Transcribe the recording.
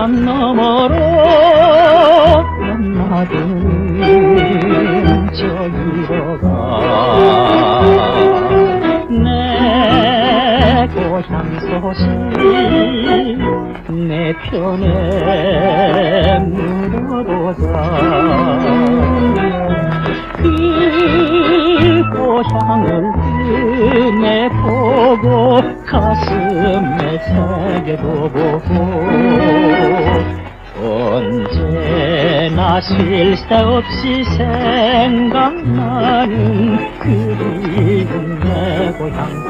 산 너머로 연마 들 저기로 가내 고향 소식 내 편에 물어보자. 그 고향을 그 눈에 보고 가슴 에 새겨도 보고 언제나 쉴 새 없이 생각나는 그리운 내 고향